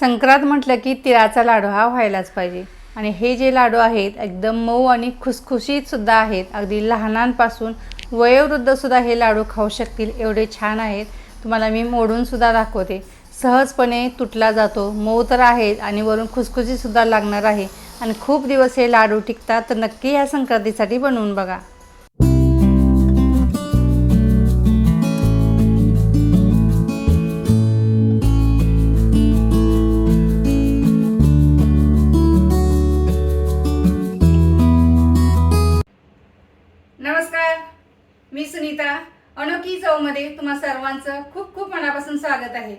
संक्रांत म्हटलं की तिळाचा लाडू हा व्हायलाच पाहिजे. आणि हे जे लाडू आहेत एकदम मऊ आणि खुसखुशीतसुद्धा आहेत. अगदी लहानांपासून वयोवृद्धसुद्धा हे लाडू खाऊ शकतील एवढे छान आहेत. तुम्हाला मी मोडूनसुद्धा दाखवते. सहजपणे तुटला जातो. मऊ तर आहे आणि वरून खुसखुशीतसुद्धा लागणार आहे. आणि खूप दिवस हे लाडू टिकतात तर नक्की ह्या संक्रांतीसाठी बनवून बघा. मध्ये तुम्हा सर्वांचं खूप खूप मनापासून स्वागत आहे.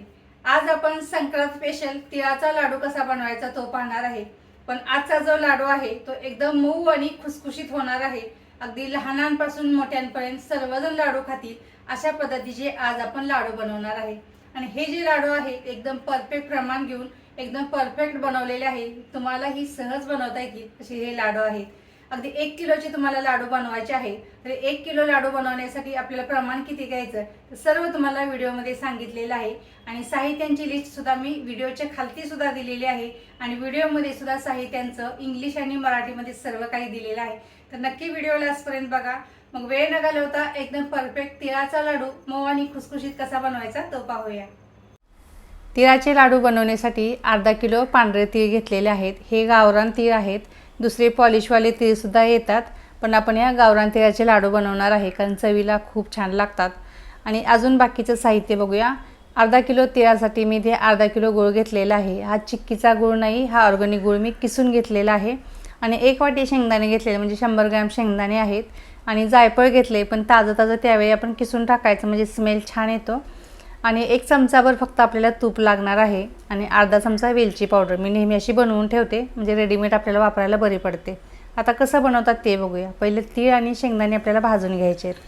आज आपण संक्रांत स्पेशल तिळाचा लाडू कसा बनवायचा तो पाहणार आहे. पण आजचा जो लाडू आहे तो एकदम मऊ आणि खुसखुशीत होणार आहे. अगदी लहानांपासून मोठ्यांपर्यंत सर्वजण लाडू खातील अशा पद्धतीचे आज आपण लाडू बनवणार आहे. आणि हे जे लाडू आहेत एकदम परफेक्ट प्रमाण घेऊन एकदम परफेक्ट बनवलेले आहे. तुम्हाला ही सहज बनवता येतील असे हे लाडू आहेत. अगदी एक किलोचे तुम्हाला लाडू बनवायचे आहे तर एक किलो लाडू बनवण्यासाठी आपल्याला प्रमाण किती घ्यायचं? तर सर्व तुम्हाला व्हिडिओमध्ये सांगितलेलं आहे. आणि साहित्यांची लिस्ट सुद्धा मी व्हिडिओच्या खालती सुद्धा दिलेली आहे. आणि व्हिडिओमध्ये सुद्धा साहित्यांचं इंग्लिश आणि मराठीमध्ये सर्व काही दिलेलं आहे. तर नक्की व्हिडिओ लास्टपर्यंत बघा. मग वेळ न घालवता एकदम परफेक्ट तिळाचा लाडू मऊ आणि खुसखुशीत कसा बनवायचा तो पाहूया. तिळाचे लाडू बनवण्यासाठी अर्धा किलो पांढरे तीळ घेतलेले आहेत. हे गावरान तीळ आहेत. दुसरे पॉलिशवाले तीळसुद्धा येतात. पण आपण या गावरान तिळाचे लाडू बनवणार आहे कारण चवीला खूप छान लागतात. आणि अजून बाकीचं साहित्य बघूया. अर्धा किलो तिळासाठी मी ते अर्धा किलो गूळ घेतलेला आहे. हा चिक्कीचा गूळ नाही हा ऑर्गॅनिक गूळ मी किसून घेतलेला आहे. आणि एक वाटी शेंगदाणे घेतलेले म्हणजे शंभर ग्रॅम शेंगदाणे आहेत. आणि जायफळ घेतले पण ताजं ताजं त्यावेळी आपण किसून टाकायचं म्हणजे स्मेल छान येतो. आणि एक चमचाभर फक्त आपल्याला तूप लागणार आहे आणि अर्धा चमचा वेलची पावडर. मी नेहमी अशी बनवून ठेवते म्हणजे रेडीमेड आपल्याला वापरायला बरी पडते. आता कसं बनवतात ते बघूया. पहिले तीळ आणि शेंगदाणे आपल्याला भाजून घ्यायचे आहेत.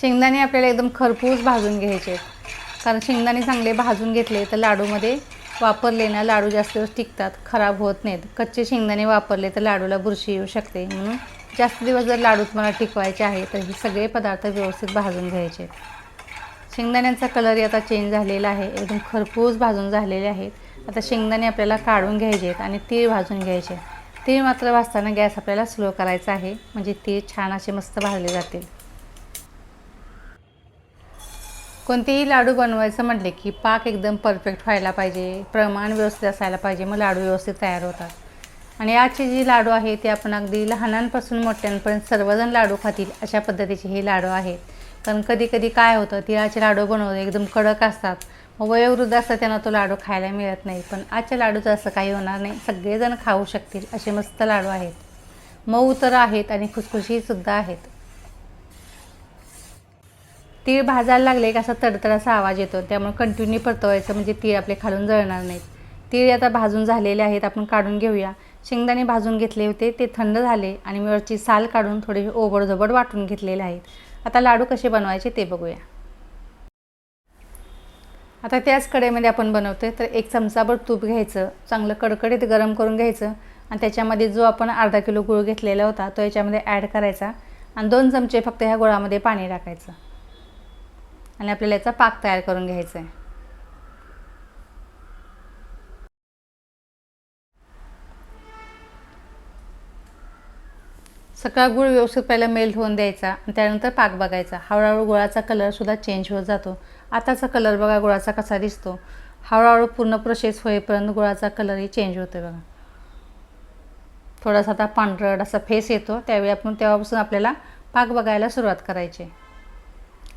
शेंगदाणे आपल्याला एकदम खरपूस भाजून घ्यायचे आहेत. कारण शेंगदाणे चांगले भाजून घेतले तर लाडूमध्ये वापरले ना लाडू जास्त दिवस टिकतात खराब होत नाहीत. कच्चे शेंगदाणे वापरले तर लाडूला बुरशी येऊ शकते म्हणून जास्त दिवस जर लाडू तुम्हाला टिकवायचे आहे तर हे सगळे पदार्थ व्यवस्थित भाजून घ्यायचे. शेंगदाण्यांचा कलरही आता चेंज झालेला आहे. एकदम खरपूस भाजून झालेले आहेत. आता शेंगदाणे आपल्याला काढून घ्यायचे आहेत आणि तीळ भाजून घ्यायचे तीळ मात्र भाजताना गॅस आपल्याला स्लो करायचा आहे म्हणजे तीळ छान असे मस्त भाजले जातील. कोणतेही लाडू बनवायचं म्हटले की पाक एकदम परफेक्ट व्हायला पाहिजे प्रमाण व्यवस्थित असायला पाहिजे मग लाडू व्यवस्थित तयार होतात. आणि आजचे जे लाडू आहे ते आपण अगदी लहानांपासून मोठ्यांपर्यंत सर्वजण लाडू खातील अशा पद्धतीचे हे लाडू आहेत. कारण कधी कधी काय होतं तिळाचे लाडू बनवतो एकदम कडक असतात. मग वयोवृद्ध असतात त्यांना तो लाडू खायला मिळत नाही. पण आजच्या लाडूचं असं काही होणार नाही. सगळेजण खाऊ शकतील असे मस्त लाडू आहेत. मऊ तर आहेत आणि खुसखुशीसुद्धा आहेत. तीळ भाजायला लागले की असा तडतडाचा आवाज येतो. त्यामुळे कंटिन्यू परतवायचं म्हणजे तीळ आपले खालून जळणार नाहीत. तीळ आता भाजून झालेले आहेत. आपण काढून घेऊया. शेंगदाणे भाजून घेतले होते ते थंड झाले आणि वरची साल काढून थोडे ओबडधोबड वाटून घेतलेले आहेत. आता लाडू कसे बनवायचे ते बघूया. आता त्याच कढईमध्ये आपण बनवतोय तर एक चमचाभर तूप घ्यायचं चांगलं कडकडीत गरम करून घ्यायचं आणि त्याच्यामध्ये जो आपण अर्धा किलो गुळ घेतलेला होता तो याच्यामध्ये ॲड करायचा आणि दोन चमचे फक्त ह्या गुळामध्ये पाणी टाकायचं. आणि आपल्याला याचा पाक तयार करून घ्यायचा आहे. सगळा गुळ व्यवस्थित पहिला मेल्ट होऊन द्यायचा आणि त्यानंतर पाक बघायचा. हळूहळू गुळाचा कलरसुद्धा चेंज होत जातो. आताचा कलर बघा गुळाचा कसा दिसतो. हळूहळू पूर्ण प्रोसेस होईपर्यंत गुळाचा कलरही चेंज होतो बघा. थोडासा आता पांढरट असा फेस येतो. त्यावेळी आपण तेव्हापासून आपल्याला पाक बघायला सुरुवात करायची.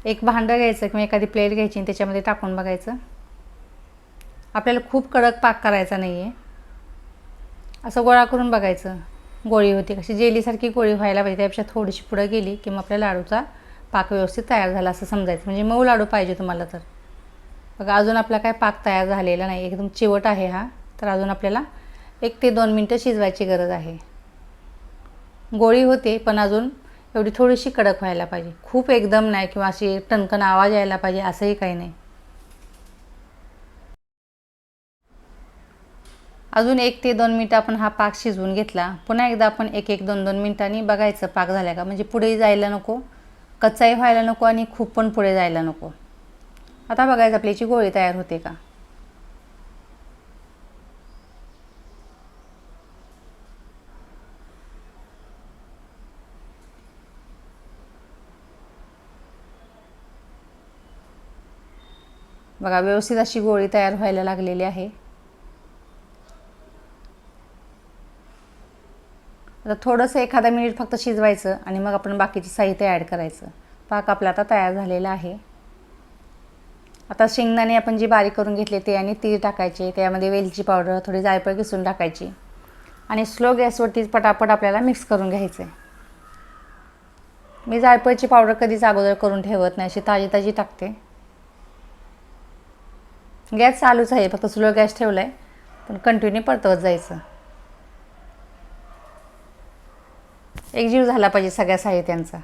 एक भांडं घ्यायचं किंवा एखादी प्लेट घ्यायची आणि त्याच्यामध्ये टाकून बघायचं. आपल्याला खूप कडक पाक करायचा नाही आहे असं गोळा करून बघायचं. गोळी होती. कशी जेलीसारखी गोळी व्हायला पाहिजे. त्यापेक्षा थोडीशी पुढं गेली की मग आपल्या लाडूचा पाक व्यवस्थित तयार झाला असं समजायचं. म्हणजे मऊ लाडू पाहिजे तुम्हाला तर. बघा अजून आपला काय पाक तयार झालेला नाही. एकदम चिवट आहे हा. तर अजून आपल्याला एक ते दोन मिनटं शिजवायची गरज आहे. गोळी होते पण अजून एवढी थोडीशी कडक व्हायला पाहिजे. खूप एकदम नाही किंवा अशी टणकन आवाज यायला पाहिजे असंही काही नाही. अजून एक ते दोन मिनटं आपण हा पाक शिजवून घेतला. पुन्हा एकदा आपण एक एक दोन दोन मिनटांनी बघायचं पाक झाला का. म्हणजे पुढेही जायला नको कच्चाही व्हायला नको आणि खूप पण पुढे जायला नको. आता बघायचं आपल्याची गोळी तयार होते का. बघा व्यवस्थित अशी गोळी तयार व्हायला लागलेली आहे. आता थोडंसं एखादा मिनिट फक्त शिजवायचं आणि मग आपण बाकीचे साहित्य ॲड करायचं. पाक आपला आता तयार झालेला आहे. आता शेंगदाणे आपण जी बारीक करून घेतले ते आणि तीळ टाकायचे त्यामध्ये वेलची पावडर थोडी जायफळ किसून टाकायची. आणि स्लो गॅसवरती पटापट आपल्याला मिक्स करून घ्यायचं. आहे मी जायफळची पावडर कधीच अगोदर करून ठेवत नाही अशी ताजी ताजी टाकते. गॅस चालूच आहे फक्त स्लो गॅस ठेवला आहे पण कंटिन्यू परतवत जायचं. एकजीव झाला पाहिजे सगळ्या साहित्यांचा.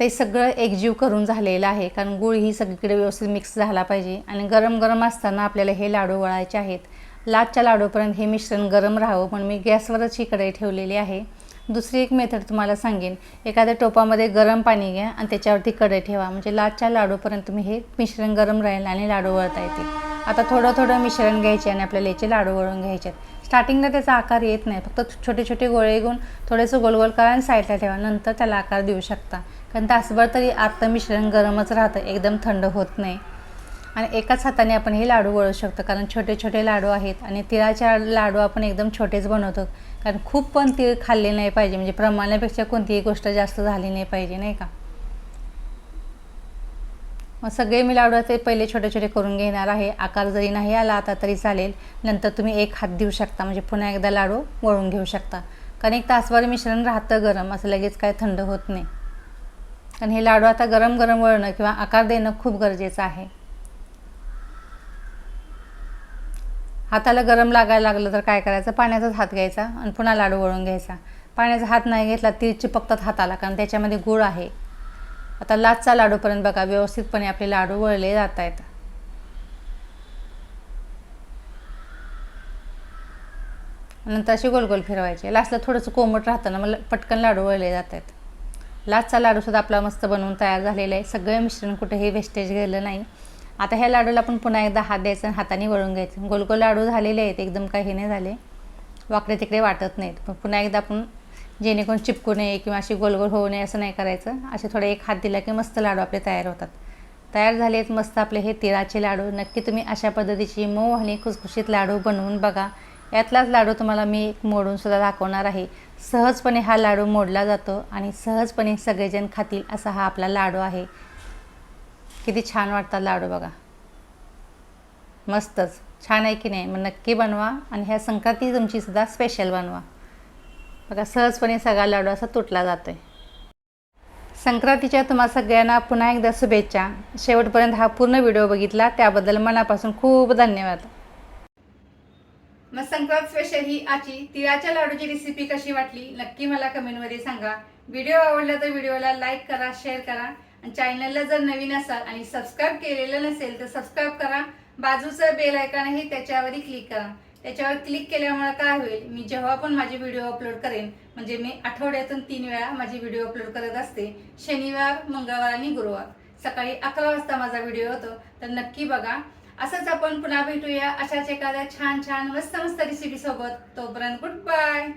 ते सगळं एकजीव करून झालेलं आहे कारण गुळ ही सगळीकडे व्यवस्थित मिक्स झाला पाहिजे. आणि गरम गरम असताना आपल्याला हे लाडू वळायचे आहेत. लाटच्या लाडूपर्यंत हे मिश्रण गरम राहावं पण मी गॅसवरच ही कढई ठेवलेली आहे. दुसरी एक मेथड तुम्हाला सांगेन. एखाद्या टोपामध्ये गरम पाणी घ्या आणि त्याच्यावरती कढई ठेवा. म्हणजे लाटच्या लाडूपर्यंत तुम्ही हे मिश्रण गरम राहील आणि लाडू वळता येतील. आता थोडं थोडं मिश्रण घ्यायचे आणि आपल्याला याचे लाडू वळून घ्यायचे आहेत. स्टार्टिंगला त्याचा आकार येत नाही. फक्त छोटे छोटे गोळे घेऊन थोडेसं गोल गोल करा आणि साईडला ठेवा. नंतर त्याला आकार देऊ शकता. कारण तासभर तरी आत्ता मिश्रण गरमच राहतं. एकदम थंड होत नाही. आणि एकाच हाताने आपण हे लाडू वळू शकतो. कारण छोटे छोटे लाडू आहेत आणि तिळाच्या लाडू आपण एकदम छोटेच बनवतो. कारण खूप पण तीळ खाल्ले नाही पाहिजे. म्हणजे प्रमाणापेक्षा कोणतीही गोष्ट जास्त झाली नाही पाहिजे नाही का? मग सगळे मी लाडू पहिले छोटे छोटे करून घेणार आहे. आकार जरी नाही आला आता तरी चालेल. नंतर तुम्ही एक हात देऊ शकता. म्हणजे पुन्हा एकदा लाडू वळून घेऊ शकता. कारण एक तासभर मिश्रण राहतं गरम. असं लगेच काय थंड होत नाही. कारण हे लाडू आता गरम गरम वळणं किंवा आकार देणं खूप गरजेचं आहे. हाताला गरम लागायला लागलं तर काय करायचं? पाण्याचाच हात घ्यायचा आणि पुन्हा लाडू वळून घ्यायचा. पाण्याचा हात नाही घेतला तीळ चिपकतात हाताला. कारण त्याच्यामध्ये गुळ आहे. आता लाचचा लाडूपर्यंत बघा व्यवस्थितपणे आपले लाडू वळले जात आहेत नंतर असे गोल गोल फिरवायचे. लास्टला थोडंसं कोमट राहतं ना मग पटकन लाडू वळले जात आहेत लाचचा लाडूसुद्धा आपला मस्त बनवून तयार झालेला आहे. सगळं मिश्रण कुठेही वेस्टेज गेलं नाही. आता ह्या लाडूला आपण पुन्हा एकदा हात द्यायचा आणि हाताने वळून घ्यायचं. गोल गोल लाडू झालेले आहेत एकदम काही हे नाही झाले. वाकडे तिकडे वाटत नाहीत. पण पुन्हा एकदा आपण जेणेकरून चिपकू नये किंवा अशी गोलगोल होऊ नये असं नाही करायचं. असे थोडे एक हात दिला की मस्त लाडू आपले तयार होतात. तयार झाले आहेत मस्त आपले हे तिळाचे लाडू. नक्की तुम्ही अशा पद्धतीची मऊ आणि खुसखुशीत लाडू बनवून बघा. यातलाच लाडू तुम्हाला मी एक मोडून सुद्धा दाखवणार आहे. सहजपणे हा लाडू मोडला जातो आणि सहजपणे सगळेजण खातील असा हा आपला लाडू आहे. किती छान वाटतात लाडू बघा. मस्तच. छान आहे की नाही? मग नक्की बनवा आणि ह्या संक्रांती तुमची सुद्धा स्पेशल बनवा. बघा सहजपणे सगळा लाडू असा तुटला जातो आहे संक्रांतीच्या तुम्हा सगळ्यांना पुन्हा एकदा शुभेच्छा. शेवटपर्यंत हा पूर्ण व्हिडिओ बघितला त्याबद्दल मनापासून खूप धन्यवाद. मग संक्रांत स्पेशल ही आजची तिळाच्या लाडूची रेसिपी कशी वाटली नक्की मला कमेंटमध्ये सांगा. व्हिडिओ आवडला तर व्हिडिओला लाईक करा शेअर करा. आणि चॅनलला जर नवीन असाल आणि सबस्क्राईब केलेलं नसेल तर सबस्क्राईब करा. बाजूचं बेल आयकॉन आहे त्याच्यावरही क्लिक करा. त्याच्यावर क्लिक केल्यामुळे काय होईल मी जेव्हा पण माझे व्हिडिओ अपलोड करेन म्हणजे मी आठवड्यातून तीन वेळा माझे व्हिडिओ अपलोड करत असते शनिवार मंगळवार आणि गुरुवार. सकाळी अकरा वाजता माझा व्हिडिओ होतो. तर नक्की बघा. असंच आपण पुन्हा भेटूया अशाच एखाद्या छान छान मस्त मस्त रेसिपी सोबत. तोपर्यंत गुड बाय